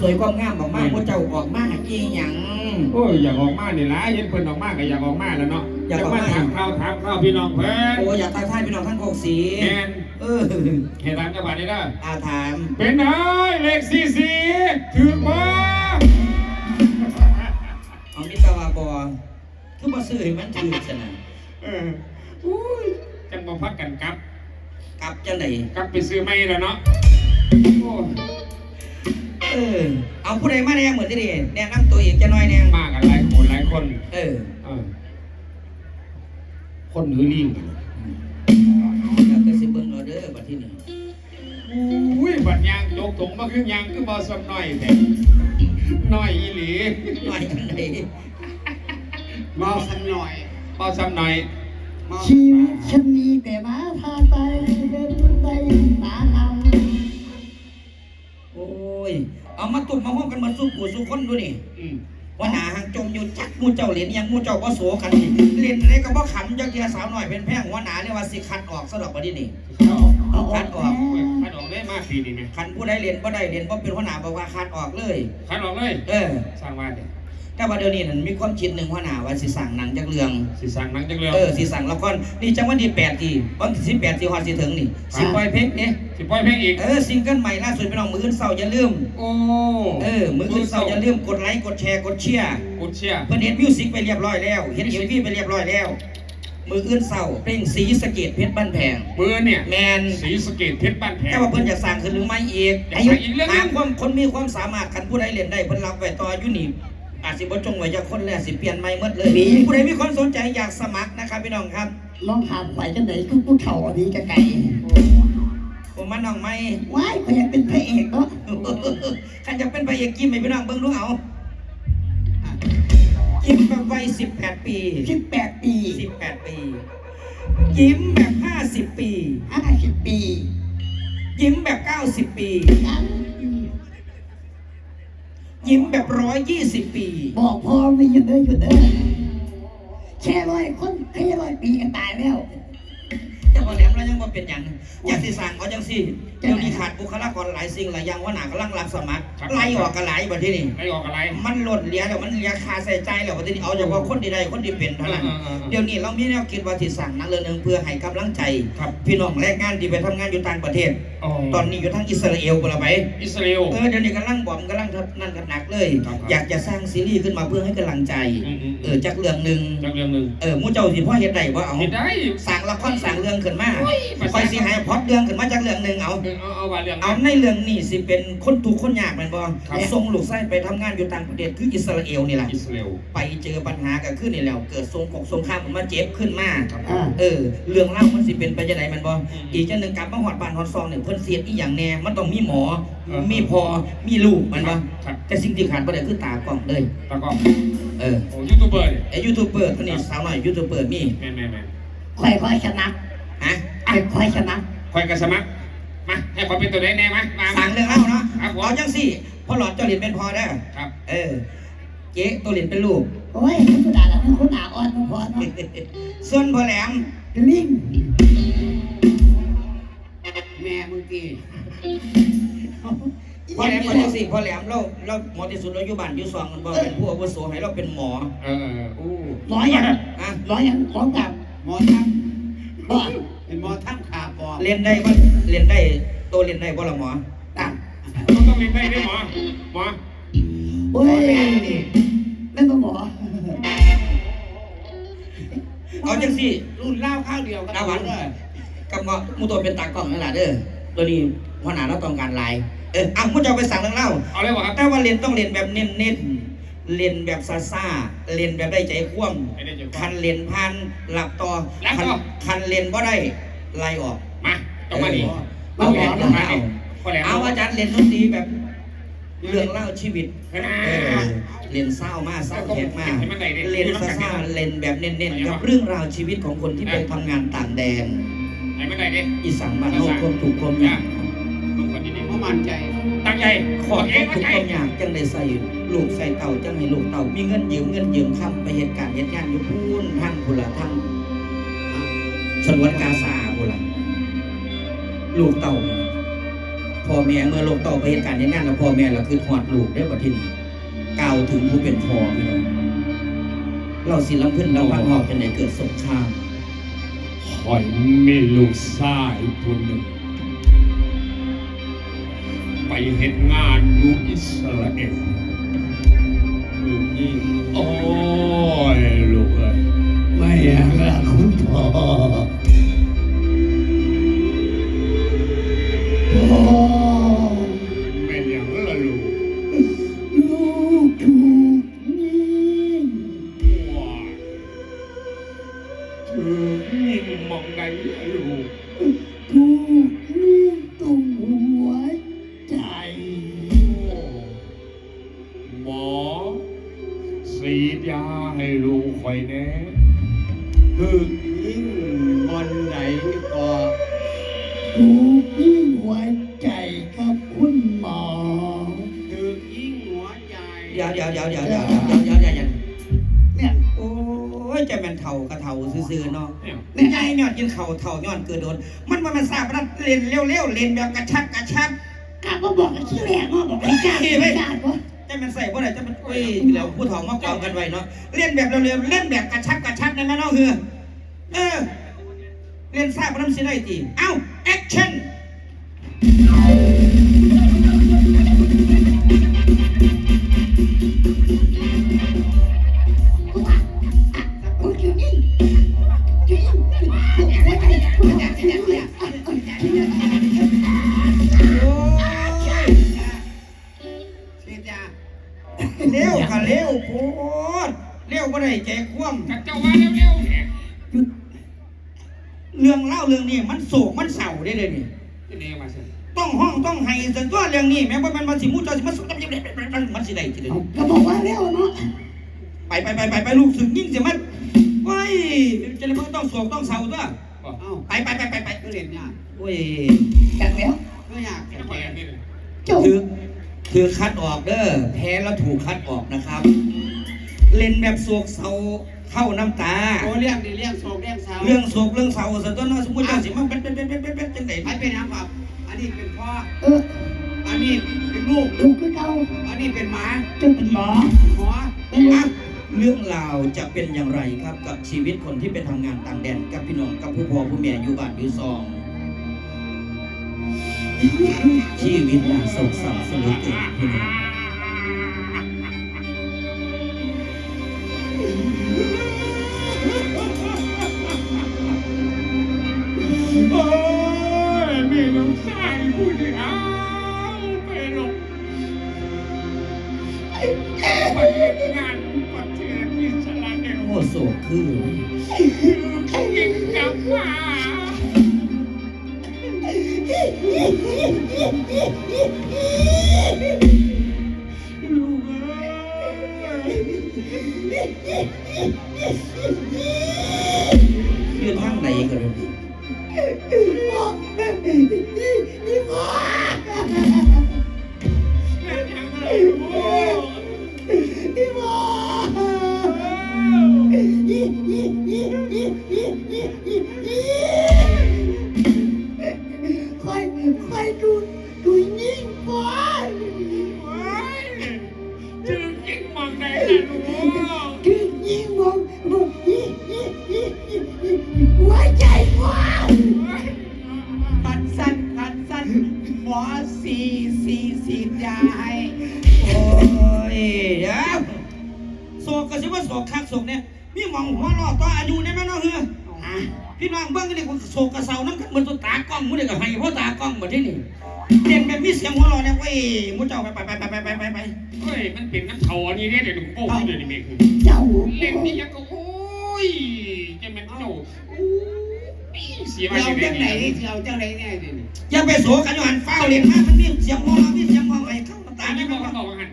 สวยความงามออกมาพระเจ้าออกมาอีหยัง โอ้ยอยากออกมาเนี่ยละเห็นเพิ่นออกมาก็อยากออกมาแล้วเนาะอยากออกมาถามข้าวถามข้าวพี่น้องเพิ่นโอ้อยากทักทายพี่น้องทั้งโคกสีแมนเออเหตุการณ์จังหวัดนี้เด้ออาถามเป็นไงเลขสี่สี่ถึงบ่เอานิตาวาบอคือบ่ซื้อให้มันถือซะนะเอออุ้ยจังบ่พักกันกลับกลับจังไดกลับไปซื้อไม่แล้วเนาะโอ้ย เออ เอาผู้ใดมาแน่เหมือนที่นี่แนะนำตัวเองจะหน่อยแน่มากันหลายคนหลายคนเออเออคนหือลิงแล้วก็สิเบิ่งเอาเด้อบัดที่นี่อุ้ยบัดยางยกถุงมาครึ่งยางคือบ่ซ้ำน้อยแต่น้อยอีหลีหน่อยจังไดเมาซ้ำน้อยเมาซ้ำน้อยชีวิตฉันมีแต่มาพาไปเดินบนไดตาเอาโอ้ ยเอามาตุ่มมาห้องกันเหมือนสู้ผู้สู้คนดูนี่อืมว่าหนาหางจมอยู่จักหมูเจ้าเหรียญยังหมูเจ้าก็โสกันนี่เรียนอะไรก็บ่ขำจักเทียสาวหน่อยเป็นแพงหัวหนาเรียกว่าสิคัดออกสะดอกบัดนี้นี่เอาเอาอคัอกดออกแม่ขันออกได้มากปีนี่ไหมคันผู้ใดเรียนบ่ได้เรียนบ่เป็นหัวหน้าบอกว่าคัดออกเลยขันออกเลย เออสร้างว่าเด็ แต่ว่าเดี๋ยวนี้นั่นมีความคิดหนึ่งหัวหน้าว่าสิสั่งหนังจักเรื่องสิสั่งหนังจังเลยเออสิสั่งละครนี่จังวันที่8ที่วันที่18ที่ฮอดสิถึงนี่สิปล่อยเพลงนี่สิปล่อยเพลงอีกเออซิงเกิลใหม่ล่าสุดพี่น้องมื้ออื่นเช้าอย่าลืมโอ้เออมื้ออื่นเช้าอย่าลืมกดไลค์กดแชร์กดเชียร์กูเชียร์เพิ่นเฮ็ดมิวสิกไปเรียบร้อยแล้วเฮ็ด MV ไปเรียบร้อยแล้วมื้ออื่นเช้าเพลงสีสะเกดเพชรบ้านแพงมือเนี่ยแมนสีสะเกตเพชรบ้านแพงแต่ว่าเพิ่นอยากสร้างขึ้นหรือไม่อีกอยากสร้างอีกเรื่องหนึ่งหาความคนมีความสามารถคันผู้ใดเรียนได้เพิ่นรับไว้ต่ออยู่นี่ อาจสิบ่จงไว้จะคนแล้วสิเปลี่ยนใหม่หมดเลยผู้ใดมีความสนใจอยากสมัครนะครับพี่น้องครับลองถามข่อยจังไหนคือผู้เฒ่าดีกะไก่ผมมาน้องไม่ว้ายข่อยอยากเป็นพระเอกเนาะคันจะเป็นพระเอกกิมให้พี่น้องเบิ่งดูเอากิมแบบวัย18ปีสิบแปดปี18ปี ยิ้มแบบ50ปีห้าสิบปี ยิ้มแบบ90ปียัง ยิ้มแบบ120ปี บอกพ่อไม่หยุดเด้อหยุดเด้อแค่ร้อยคนแค่ร้อยปีก็ตายแล้ว แต่พอแหลมแล้วยังว่าเป็นอย่างอยากสิสั่งเอาจังสิเดี๋ยวนี้ขาดบุคลากรหลายสิ่งหลายอย่างว่าหนากำลังรับสมัครไล่ออกกันหลายบัดที่นี่ไอ้ออกอะไร มันหล่นเหลียแล้วมันเหลียคาใส่ใจแล้วบัดที่นี่เอาเฉพาะคนที่ได้คนที่เป็นเท่านั้นเออเออเออเดี๋ยวนี้เรามีแนวคิดว่าที่สั่งนักเรื่องหนึงเพื่อให้กำลังใจ ครับ พี่น้องแรงงานที่ไปทำงานอยู่ต่างประเทศ ตอนนี้อยู่ทั้งอิสราเอลกันละไป อิสราเอล เออเดี๋ยวนี้กำลังบอมกำลังนั่นกันหนักเลย ครับครับ อยากจะสร้างซีรีส์ขึ้นมาเพื่อให้กำลังใจอืมอืมเออจากเรื่องหนึ่งจังเรื่องหนึ่งเออหมู่เจ้าสิพ่อเฮ็ดได้บ่เอาเห็นได้ สั่งละครสั่งเรื่องขึ้นมาภาษาคอยสิให้พล็อดเรื่องขึ้นมาจากเรื่องหนึ่งเอา เอาเอาว่าเรื่องเอาในเรื่องนี้สิเป็นคนทุกข์คนยากแมันบ่ครับ ส่งลูกไส้ไปทำงานอยู่ต่างประเทศคืออิสราเอลนี่แหละ อิสราเอลไปเจอปัญหากันขึ้นนี่แล้ว เกิดสงครามสงครามมันมาเจ็บขึ้นมาครับอ่า เออ เรื่องเล่ามันสิเป็นไปจังไดแมันบ่อืมอีกจังหนึงกลับมาฮอดบ้านฮอดซองเนี่ยเพิ่นเสียดอีหยังแน่มันต้องมีหมอ เออ มีพอมีลูกแมันบ่ครับแต่สิ่งที่ขาดบ่ได้คือตากล้องเลยแล้วก็เออโอ้ยูทูบเบอร์เนี่ยไอ้ยูทูบเบอร์คนนี้สาวน้อยยูทูบเบอร์มีแม่นแม่นแม่นข่อยข่อยชนะฮะข่อยข่อยชนะคอยกระสมัคร มาให้ขอเป็นตัวไหนแน่มามาสั่งเรื่องเล่าเนาะครับผม เอาจังสิพอหลอดเจ้าเหรียญเป็นพอได้อครับ เออ เจ๊ตัวเหรียญเป็นลูก โอ้ยคุณด่าแล้วคุณด่าอ่อนคุณพอเนาะส่วนพอแหลมลิงแม่มึงกี่พอแหลมพอจังสิพอแหลมเราเราหมอที่สุดเราอยู่บ้านอยู่ซองกันบ่เป็นผู้อาวุโสให้เราเป็นหมอเออเอออู้ร้อยยังอะร้อยยังของกับหมอทั้งบ่เป็นหมอทั้งขาป อกเรียนได้บ่เรียนได้ตัวเรียนได้บ่ละหมอตังต้องต้องเรียนได้ด้วยหมอหมอโอ้ยนั่นก็หมอเอาจังสิรุ่นเล่าข้าวเดียวกันดาวันเลยกับหมอหมูตัวเป็นตากล้องนั่นล่ะเด้อตัวนี้หัวหน้าเราต้องการหลายเอออะหมูเจ้าไปสั่งเรื่องเล่าเอาเลยบอกครับแต่ว่าเรียนต้องเรียนแบบเน้นๆเรียนแบบซาซาๆเรียนแบบได้ใจคว่ำไม่ได้เจอคันเรียนพันหลับต่อหลับต่อคันคันเรียนบ่ได้ไล่ออก มาต้องมาดิเอาหมอต้นะองมาเอาดิพอแล้วเอาอาจารย์เรียนดนตรีแบบเรื่องเล่าชีวิตเออเออเรียนเศร้ามากเศร้าแขกมากให้มันได้ดิเรียนซาซาๆเรียนแบบเน้นๆกับเรื่องราวชีวิตของคนที่ไปทำงานต่างแดนไหนไม่ได้ดิอีสานบ้านโลกความถูกข์ความยากลูกคนดีเพราะมั่นใจๆตั้งใจขขออคเอวามงถูตั้กงใจข์ความยากจังได้ใส่ลูกใส่เต่าจังให้ลูกเต่ามีเงินยืมเงินยืมคำไปเหตุการณ์เหตุงานอยู่พูนทั้งพุนละทั้งสนวนกาซาพุน ละลูกเต่าน่ะพ่อแม่เมื่อลงต่อไปเหตุการณ์ในงานแล้วพ่อแม่เราคือหอดลูกได้อบัดที่นี้กล่าวถึงผู้เป็นพ่อพี่น้องเราสิลำพึ่นเราพังหอบจนไหนเกิดสงครามคอยมีลูกชายคนหนึ่ง ไปเห็นงานอยู่อิสราเอลลูกนี่โอ้ยลูกเอ้ยไม่อยากละคุณพ่อพ่อ ถูกยิงหัวใจกับคุณหมอ ถึกยิ่งหัวใจเดี๋ยวเดี๋ยวเดี๋ยวเดี๋ยวเดี๋ยวเดี๋ยวเดี๋ยวเดี๋ยวเดี๋ยวเนี่ยโอ้ยจะเป็นเท่ากระเท่าซื่อๆเนาะเนี่ยนี่ไงย้อนกินเข่าเท่าย้อนเกิดโดน มันมันมันทราบมันเล่นเร็วๆเล่นแบบกระชับกระชับกลับมาบอกกันที่แรกเนาะบอกไม่กล้าไม่กล้าก็จะมันใส่บ่ได้จะมันโอ้ยแล้วผู้เฒ่ามากองกันไว้เนาะเล่นแบบเร็วๆเล่นแบบกระชับกระชับได้ไหมเนาะคือเออ รียนทาบว่าน้ำสิได้ตีเอ้าแอคชั่นเร็วก็เร็วโคตรเร็วบ่ได้แจกควงเจ้าว่าเร็วๆ เนี่ยเรื่องเล่าเรื่องนี้มันโศกมันเศร้าได้เลยนี่จะเนี่ยมาสิต้องห้องต้องให้สันตัวเรื่องนี้แม้ว่ามันมันสิมูเจ้าสิมันสุดมันมันสิได้ทีเดียวก็บอกว่าเร็วเนาะไปไปไปไปไปลูกสึกยิ่งสิมันโอ้ยจะเลยมันต้องโศกต้องเศร้าตัวบอกเอ้าไปไปไปไปไปก็เรียนยากโอ้ยกันแล้วก็อยากแค่แค่นี้เลยเจ้าคือคือคัดออกเด้อแพ้แล้วถูกคัดออกนะครับ เล่นแบบโศกเศร้า เข้าน้ำตา โอ้เลี้ยงดีเลี้ยงโศกเลี้ยงเศร้าเรื่องโศกเรื่องเศร้าสันตัวเนาะสมมติเจ้าสิมันเป็นเป็นเป็นเป็นเป็นจังไดใครเป็นน้ำครับอันนี้เป็นพ่อ เออ อันนี้เป็นลูก ถูกคือเก่าอันนี้เป็นหมาเจ้าเป็นหมอหมอเป็นหมออะเรื่องราวจะเป็นอย่างไรครับกับชีวิตคนที่ไปทำงานต่างแดนกับพี่น้องกับผู้พ่อผู้แม่อยู่บ้านอยู่ซอง ชีวิตน่าโศกเศร้าสลดเกินพี่น้อง โอ้โสคือเขายิงจับว่าลูกเอ้ย ยืนทางไหนกันเลย E, e, e voa! โศกคักโศกเนี่ยมีหมองหัวเรอต่ออายุได้ไหมเนาะเฮืออะพี่น้องเบิ่งกันดิโศกกระเซาน้ำกันเหมือนตัวตากล้องมื้อเดียวกับให้เพราะตากล้องหมดที่นี่เรียนแบบมีเสียงหัวเราะเนี่ยเว้ยมุเจ้าไปไปไปไปไปไปไปเฮ้ยมันเป็นน้ำเถาอันนี้เนี่ยเดี๋ยวหนูโป้งเดี๋ยวนี้เมฆเจ้าเล่นนี่ยังก็โอ้ยจะมันเจ้าโอ้ยเสียมาเราเสียจังไหนนี่เราจังไหนเนี่ยดิอย่าไปโศกกันอยู่หันเฝ้าเรียนมามันมีเสียงหัวเราะมีเสียงหัวเราะไอ้เข้าตาตาได้ไม่ไหมบอกวะบอกว่าหัน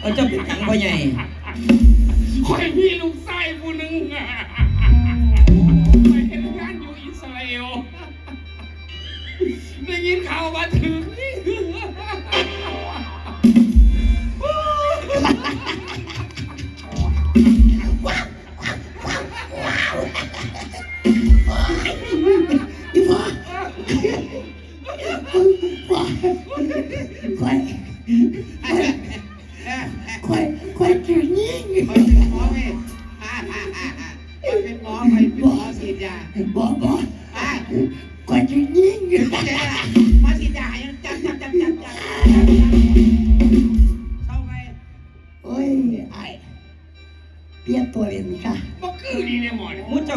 เอาเจ้าเป็นหยังพ่อใหญ่ คอยมีลูกไส้ผู้ ข่อยข่อยข่อยข่อยจะนิ่งเป็นหมอเว้ยข่อยเป็นหมอข่อยเป็นหมอฉีดยาบอกบอก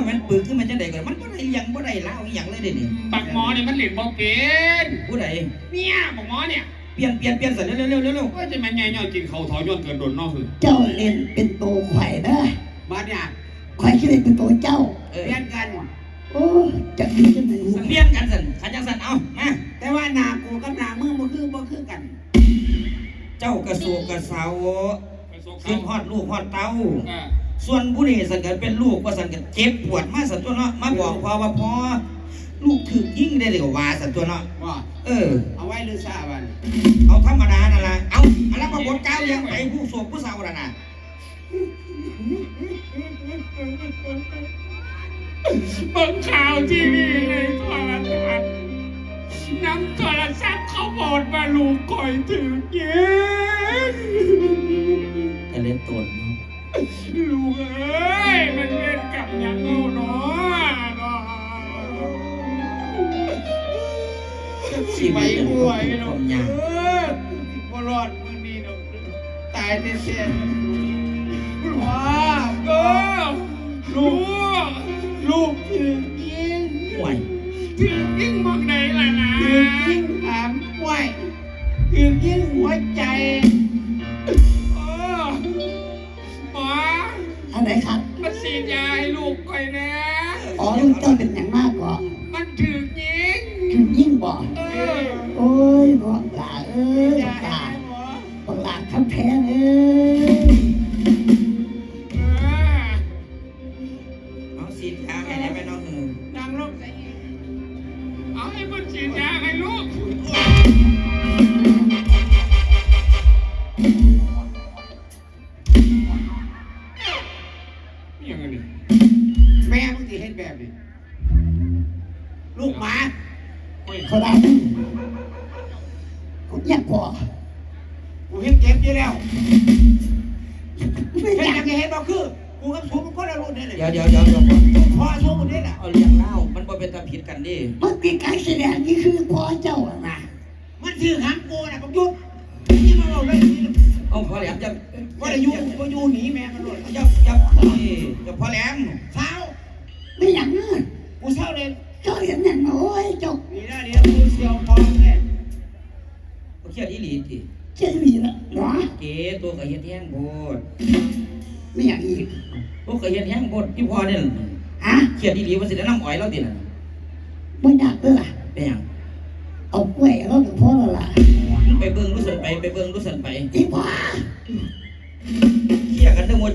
แม่นปืนขึ้นมาจังได๋ก่อนมันบ่ได้หยังบ่ได้ลาวอีหยังเลยเด้นี่ปักหมอนี่มันเล่นบ่เป็นผู้ใดเนี่ยบักหมอเนี่ยเปลี่ยนเปลี่ยนเปลี่ยนซะเร็วๆเร็วๆเร็วว่าจะมันใหญ่ย่อยกินข้าวถอยย้อนเกินโดนเนอกคือเจ้าเรียนเป็นตัวไข่นะมาเนี่ยไข่ที่เรียนเป็นตัวเจ้าๆเออเรียนกันโอ้จะดีจังเลยเปลี่ยนกันซั่นขันจังซั่นเอามาแต่ว่าหนากูกับหนามึงมันคือบ่คือกัน เจ้ากระสูกกระเสาไปโซกขึ้เขานฮอดลูกฮอดเต้า อ่า ส่วนผู้นี้สันเกิดเป็นลูกว่าสันเกิดเจ็บปวดมาสันตัวเนาะมาบอกพ่อว่าพ่อลูกถึกยิ่งได้เลยกว่าสันตัวเนาะว่าเออ เอาไว้หรือซาบันเอาธรรมดานั่นล่ะเอาอันนั้นมาบทก้าวเลี้ยังไปผู้โศกผู้เศร้าน่ะนะเบิ่งข่าวทีวีในโทรทัศน์น้ำโทรศัพท์เขาบอกว่าลูกคอยถึงเย็นแต่เล่นตนเนาะลูกเอ้ยมันเล่นกับยังเอาเนาะชีวิตมันป่วยเนาะนยากเออบ่รอดมึงนี่เนาะตายแท้ๆว้าเออลูกลูกถึงยิงห่วยถึงยิ่งมองไหนล่ะนะถึงยิงหามไว้ถึงยิงหัวใจ อันไหนครับมาฉีดยาให้ลูกก่อยนะ อ๋อลูกเจ้าเป็นอย่างมากกว่ามันถึงยิงคือยิ่งบอกเออโอ้ยบอกหลาเอ้ยอย่าบอกหให้ลาหมอบอกหลาคำแพงเอ้ย ผมอยากบอกกูเฮ็ดเจ็บอยู่แล้วไม่เฮ็ดอยาจักงสิเฮ็ดบ่คือกูกับสูมันคนละรุ่นนี่แหละเดี๋ยวเดี๋ยวเดี๋ยวเดี๋ยวก่อนพ่อสูมันนี่แหละเอาเลี้ยงเล่ามันบ่เป็นตาผิดกันดิมันเป็นการแสดงนี่คือพ่อเจ้าอะนะมันชื่อหางกูน่ะบักยุทธนี่มาเอาเลยนี่เอาพอแหลมจะว่าได้อยู่บ่อยู่หนีแม่มันโลดยับยับนี่จะพอแหลมเช้าไม่อยากเงินกูเช้าเรียนเจ้าเรียนอย่างน้อยเจ้านี่นะเดี๋ยวกูเสียวพอแน่บ่ เขี้ยดอีหลีติเจ็ดหลีนะหรอเก๋ตัวก็เฮ็ดแห้งโพดไม่อยากอีกตัวก็เฮ็ดแห้งโพดที่พ่อเนี่ยฮะเขี้ยดอีหลีว่าสิได้น้ำอ้อยแล้วติน่ะไม่อยากเลยล่ะเป็นหยังเอากล้วยเอาถึงพ่อแล้ล่ะไปเบิ่งรู้สึกไปไปเบิ่งรู้สึกไปที่พ่อเขี้ยดกันทั้งหมด